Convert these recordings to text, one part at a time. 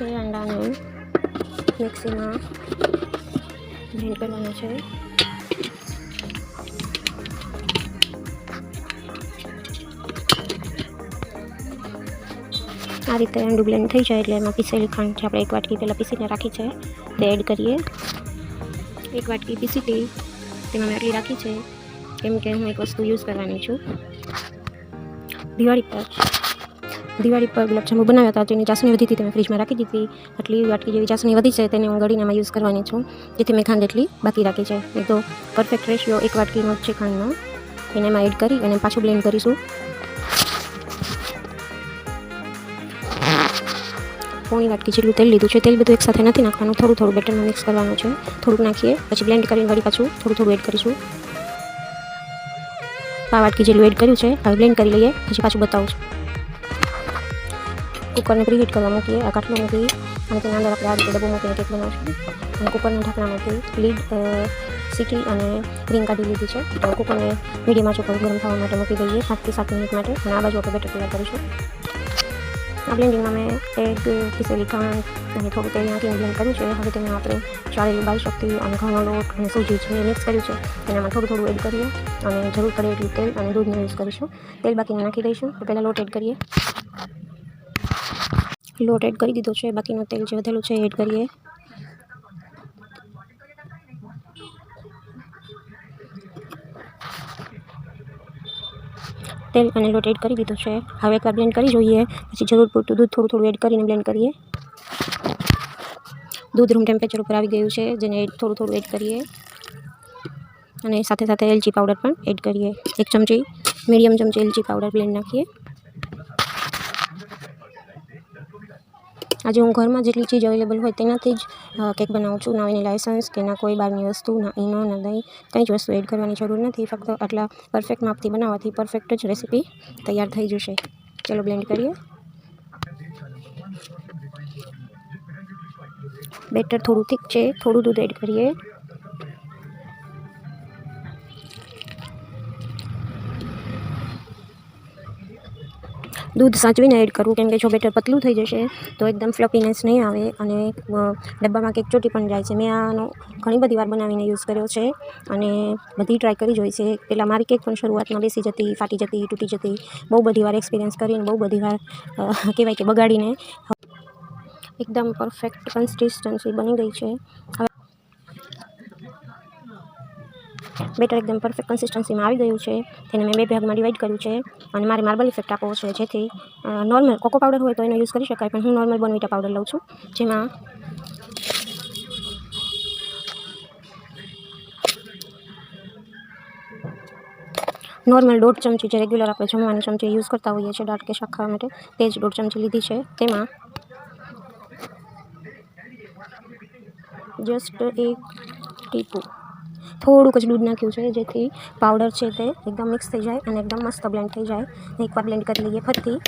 બે અંડાને મિક્સીમાં બ્લેન્ડ કરવાના છે. આ રીતે અંડું બ્લેન્ડ થઈ જાય એટલે એમાં પીસેલી ખાંડ જે આપણે એક વાટકી પહેલાં પીસીને રાખી છે, તે એડ કરીએ. એક વાટકી પીસી હતી તેમાં મેં આટલી રાખી છે, કેમ કે હું એક વસ્તુ યુઝ કરવાની છું. દિવાળી પર દિવાળી પર ગુલાબજાંબુ બનાવ્યા હતા તેની ચાસણી વધી હતી, તે ફ્રીજમાં રાખી દીધી. આટલી વાટકી જેવી ચાસણી વધી છે, તેને હું ગળીને એમાં યુઝ કરવાની છું. જેથી મેં ખાંડ એટલી બાકી રાખી છે. એ તો પરફેક્ટ રેશિયો એક વાટકીનો છે ખાંડનો. એને એમાં એડ કરી અને પાછું બ્લેન્ડ કરીશું. પોણી વાટકી જેટલું તેલ લીધું છે, તેલ બધું એકસાથે નથી નાખવાનું, થોડું થોડું બેટરમાં મિક્સ કરવાનું છે. થોડુંક નાખીએ, પછી બ્લેન્ડ કરીને વળી પાછું થોડું થોડું એડ કરીશું. પા વાટકી જેટલું એડ કર્યું છે, હવે બ્લેન્ડ કરી લઈએ, પછી પાછું બતાવું છું. કુકરને પ્રીહીટ કરવા મૂકીએ આ કાટલો મૂકી અને તેના અંદર આપણે આ રીતે ડબ્બો મૂકીને કેક બનાવીશું અને કુકરના ઢાંકણામાંથી લીડ સીટી અને રીંગ કાઢી લીધી છે તો કુકરને મીડિયમ આંચ ઉપર ગરમ થવા માટે મૂકી દઈએ પાંચથી સાત મિનિટ માટે અને આ બાજુ આપણે બેટર તૈયાર કરીશું આ બ્લેન્ડિંગમાં મેં એગ પીસેલી ખાંડ અને થોડું તેલ નાખીને બ્લેન્ડ કર્યું છે હવે તેમાં આપણે ચાળેલી બાલ શક્તિ અને ઘઉંનો લોટ અને સૂજી છે મિક્સ કર્યું છે તેનામાં થોડું થોડું એડ કરીએ અને જરૂર પડે એટલું તેલ અને દૂધને યુઝ કરીશું તેલ બાકીને નાખી દઈશું પહેલાં લોટ એડ કરીએ લોટ એડ કરી દીધો છે. બાકીનું તેલ જે વધેલું છે એડ કરીએ. તેલ અને લોટ એડ કરી દીધો છે. હવે એકવાર બ્લેન્ડ કરી જોઈએ. પછી જરૂર પૂરતું દૂધ થોડું થોડું એડ કરીને બ્લેન્ડ કરીએ. દૂધ રૂમ ટેમ્પરેચર ઉપર આવી ગયું છે, જેને થોડું થોડું એડ કરીએ. અને સાથે સાથે એલચી પાવડર પણ એડ કરીએ. એક ચમચી મીડિયમ ચમચી એલચી પાવડર બ્લેન્ડ નાખીએ. આજે હું ઘરમાં જેટલી ચીજ અવેલેબલ હોય તેનાથી જ કેક બનાવું છું. ના એની લાઇસન્સ કે ના કોઈ બહારની વસ્તુ, ના ઈનો, ના દહીં, કંઈ જ વસ્તુ એડ કરવાની જરૂર નથી. ફક્ત આટલા પરફેક્ટ માપથી બનાવવાથી પરફેક્ટ જ રેસીપી તૈયાર થઈ જશે. ચલો બ્લેન્ડ કરીએ. બેટર થોડું થીક છે, થોડું દૂધ એડ કરીએ. દૂધ સાચવીને એડ કરવું કેમ કે જો બેટર પતલું થઈ જશે, તો એકદમ ફ્લપીનેસ નહીં આવે અને ડબ્બામાં કેક ચોટી પણ જાય છે. મેં આનો ઘણી બધી વાર બનાવીને યુઝ કર્યો છે અને બધી ટ્રાય કરી જોઈ છે. પહેલાં મારી કેક પણ શરૂઆતમાં બેસી જતી, ફાટી જતી, તૂટી જતી, બહુ બધી વાર એક્સપિરિયન્સ કરીને બહુ બધી વાર કહેવાય કે બગાડીને, એકદમ પરફેક્ટ કન્સિસ્ટન્સી બની ગઈ છે. હવે બેટર એકદમ પરફેક્ટ કન્સિસ્ટન્સીમાં આવી ગયું છે. તેને મેં બે ભાગમાં ડિવાઈડ કર્યું છે અને મારે માર્બલ ઇફેક્ટ આપવો છે. જેથી નોર્મલ કોકો પાવડર હોય તો એનો યુઝ કરી શકાય, પણ હું નોર્મલ બોનવીટા પાવડર લઉં છું. જેમાં નોર્મલ દોઢ ચમચી જે રેગ્યુલર આપણે જમવાની ચમચી યુઝ કરતા હોઈએ છીએ દાટ કે શાક ખાવા માટે, તે જ દોઢ ચમચી લીધી છે. તેમાં જસ્ટ એક ટીપું થોડુંક જ દૂધ નાખ્યું છે, જેથી પાવડર છે તે એકદમ મિક્સ થઈ જાય અને એકદમ મસ્ત બ્લેન્ડ થઈ જાય. એકવાર બ્લેન્ડ કરી લઈએ ફરીથી.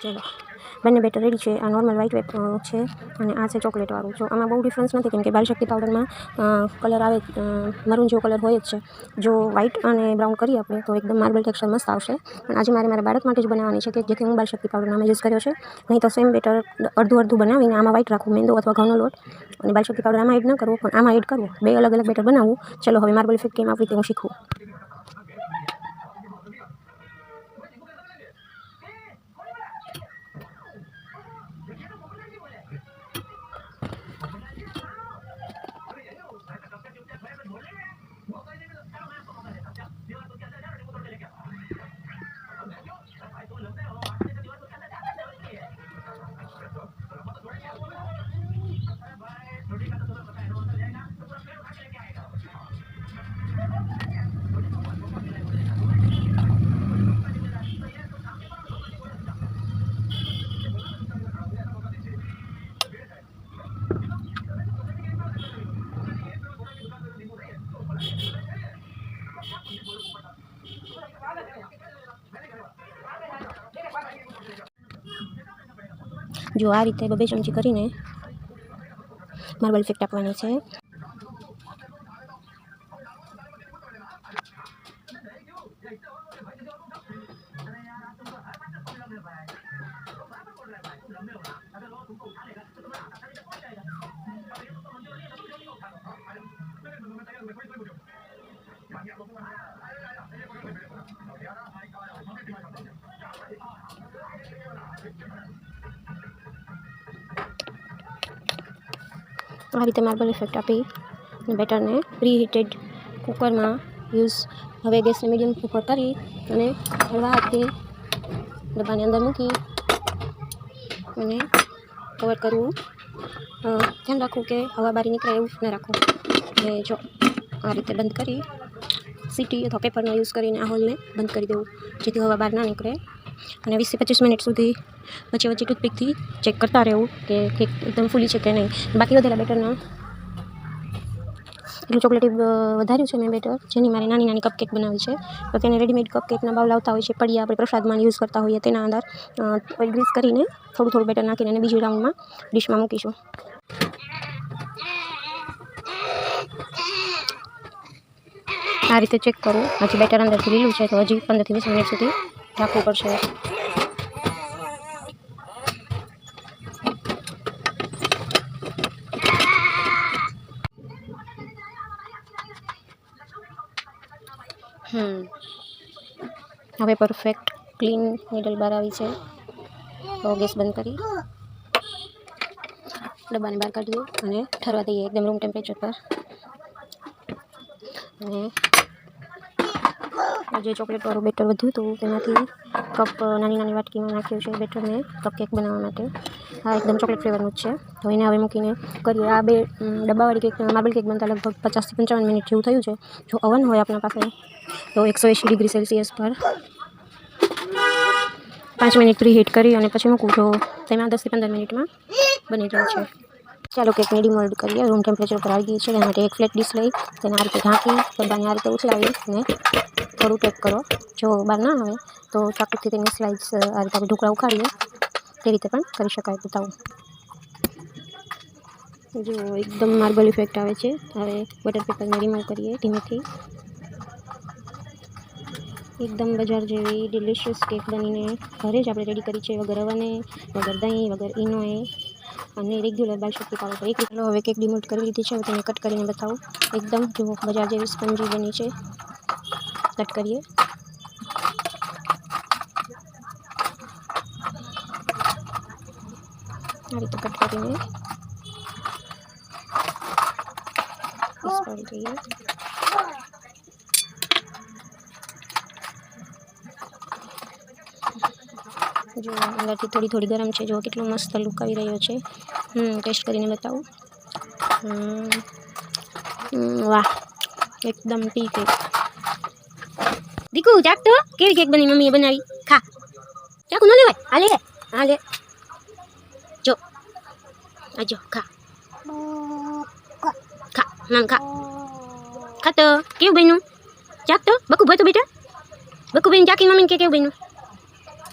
ચલો. બંને બેટર રેડી છે, આ નોર્મલ વ્હાઇટ વેપ છે અને આ છે ચોકલેટવાળું જો આમાં બહુ ડિફરન્સ નથી કેમ કે બાલશક્તિ પાવડરમાં કલર આવે મરૂન જેવો કલર હોય જ છે. જો વ્હાઇટ અને બ્રાઉન કરીએ આપણે, તો એકદમ માર્બલ ટેક્સચર મસ્ત આવશે. પણ આજે મારે મારા બાળક માટે જ બનાવવાની છે, કે જેથી હું બાલશક્તિ પાવડરનો યુઝ કર્યો છે. નહીં તો સેમ બેટર અડધું અડધું બનાવીને આમાં વ્હાઇટ રાખવું મેંદો અથવા ઘઉંનો લોટ. અને બાલશક્તિ પાવડર આમાં એડ ન કરવો, પણ આમાં એડ કરવો. બે અલગ અલગ બેટર બનાવવું. ચલો, હવે માર્બલ ઇફેક્ટ કેમ આપવી તે હું શીખવું. જો આ રીતે બબે ચમચી કરીને માર્બલ ઇફેક્ટ આપવાની છે. આ રીતે માર્બલ ઇફેક્ટ આપી બેટરને પ્રીહીટેડ કુકરમાં યુઝ હવે ગેસને મીડિયમ ઉપર કરી અને હળવા હાથથી ડબ્બાની અંદર મૂકી અને કવર કરવું. ધ્યાન રાખવું કે હવા બારી નીકળે એવું ન રાખવું. અને જો આ રીતે બંધ કરી, સીટી અથવા પેપરનો યુઝ કરીને આ હોલને બંધ કરી દેવું, જેથી હવા બહાર ના નીકળે. અને વીસથી પચીસ મિનિટ સુધી વચ્ચે વચ્ચે ટૂથપીકથી ચેક કરતા રહેવું કે કેક એકદમ ફૂલી છે કે નહીં. બાકી વધેલા બેટરના એટલું ચોકલેટી વધાર્યું છે મેં બેટર. જેની મારે નાની નાની કપકેક બનાવી છે. તો તેને રેડીમેડ કપકેકના ભાવ લાવતા હોય છે, પડીયા આપણે પ્રસાદમાં યુઝ કરતા હોઈએ તેના અંદર. ગ્રીસ કરીને થોડું થોડું બેટર નાખીને અને બીજી રાઉન્ડમાં ડીશમાં મૂકીશું. આ રીતે ચેક કરું. હજી બેટર અંદરથી લીલું છે, તો હજી પંદરથી વીસ મિનિટ સુધી રાખવું પડશે. હમ. હવે પરફેક્ટ ક્લીન નીડલ બહાર આવી છે. તો ગેસ બંધ કરી. ડબ્બાને બહાર કાઢીએ અને ઠરવા દઈએ, એકદમ રૂમ ટેમ્પરેચર પર. અને જે ચોકલેટવાળું બેટર વધ્યું હતું, તેમાંથી કપ નાની નાની વાટકીમાં નાખ્યું છે બેટરને, કપ કેક બનાવવા માટે. આ એકદમ ચોકલેટ ફ્લેવરનું જ છે. તો એને હવે મૂકીને કરીએ. આ બે ડબ્બાવાળી કેક, માર્બલ કેક બનતા લગભગ પચાસથી પંચાવન મિનિટ જેવું થયું છે. જો અવન હોય આપણા પાસે, તો એકસો એંશી ડિગ્રી સેલ્સિયસ પર પાંચ મિનિટ પ્રી હીટ કરી અને પછી મૂકું. તો તેમાં દસથી પંદર મિનિટમાં બની જાય છે. ચાલો કેકને મોલ્ડ કરીએ. રૂમ ટેમ્પરેચર પર આવી ગઈ છે. તેના માટે એક ફ્લેટ ડીશ લઈ. તેને આ રીતે ઢાંકી ડબ્બાને આ રીતે ઉછલાવી અને થોડું પેક કરો. જો બહાર ના આવે તો ચાકુથી તેની સ્લાઇસ આ રીતે આપણે ઢોકળા ઉખાડીએ. તે રીતે પણ કરી શકાય બતાવું. જો એકદમ માર્બલ ઇફેક્ટ આવે છે. હવે બટર પેપરને રિમૂવ કરીએ ધીમેથી. એકદમ બજાર જેવી ડિલિશિયસ કેક બનીને ઘરે જ આપણે રેડી કરી છે. વગર અવને વગર દહીં, વગર ઈનોએ અને રેગ્યુલર બાય શક્તિ પાવડર એક કિલો હવે કેક ડિમોટ કરી લીધી છે. હવે તેને કટ કરીને બતાવું. એકદમ જો બજાર જેવી સ્પંજી બની છે. કટ કરીએ. આ રીતે કટ કરીને જો, અંદરથી થોડી થોડી ગરમ છે. જો, કેટલો મસ્ત લુક આવી રહ્યો છે. હમ ટેસ્ટ કરીને બતાવું. વાહ. એકદમ ટી કેક દીકુ, ચાક તો. કેવી કેક બની મમ્મીએ બનાવી? ખા. ચાકુ ન લેવાય. આ લે આ લે. જો. આ જો, ખા. ખા. નામ ખા. ખા તો. કેવું બન્યું? ચાક તો. બકુ ભાઈ તો બેટા. બકુ બેન ચાકી મમ્મીને કે કેવું બન્યું?